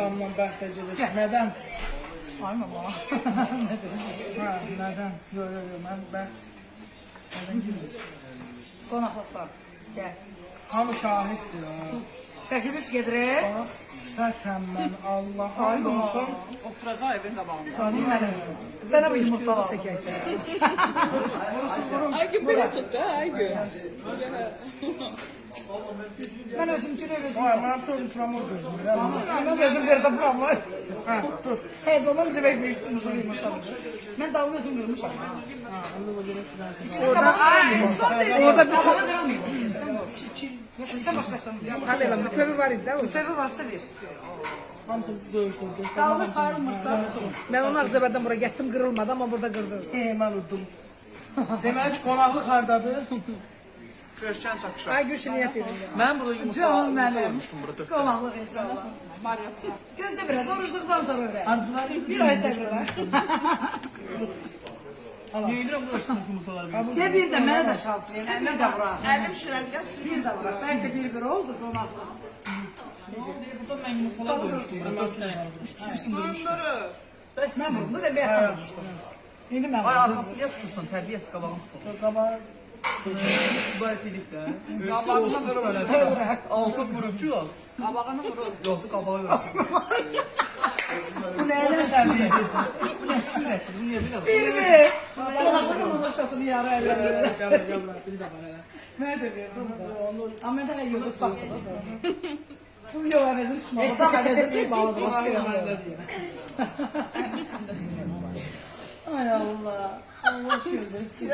edilir. Nədən? Ay mama. Hə, nədən? Yox, yox, yox, mən bəhs nədən girmiş? Qonaqlıqsan. Gəl. Hamı şahiddir ha. Çəkiliş gedirək. Bax, sifətəm mən Allah Ay mama. olsun. Oturacaq evin qabağında. Canım mənim. Sənə bu yumurtalar çəkək. Ay gün belə tut da, ay gün. Mən özümkünü özüm. Vay, mənim çox ikramız gözümür. Mən özüm bir də buram var. Hə, dur. Heyecandan cibək bilsin yumurtaları. Mən davul özüm biraz. Orada Orada bir Hava qırılmıyor. Sen başkasın. kameramda kömür var idi. Tövbe varsa bir. Hamısı döyüşdürdü. Davul sayılmışsa. Ben onu Akçabat'tan buraya getdim kırılmadı ama burada kırdı. Ey, mən udum. Demək ki, qonaqlıq hardadır? Görüşən çakışa. Ay niyet edin. Mən burada yumurta Canım mənim. koymuştum burada. Qonaqlıq inşallah. Gözdə biraz oruçluqdan sonra. Arzularınız Bir ay. Niyə edirəm bu üstün yumurtaları? Ya bir də mənə də şans ver. Bir də bura. Əlim şirəliyə Bir də bura. Bəlkə bir bir oldu. Burada mən yumurtalar koymuştum burada. Dört tane. Üçüncüsünü dönmüştüm. Mən bunu da. İndi mən Ay bunu. niyə tutursan? Tərbiyəsiz qabağını tutun. Qabağı Bu etilik də. Qabağını vurur. Altı vurubcu ol. Qabağını vurur. Yoxdur qabağa vurur. Bu nəylə Bu nə sünətdir? Bu niyə belə? Bir bir. Qonaqlıq onun şatını də belə. Mənə də verdim da. Amma də yoxu saxladı da. Bu yox əvəzin çıxmalı da əvəzin çıxmalıdır. Başqa yerdə. Ay Allah. Allah güldürsün.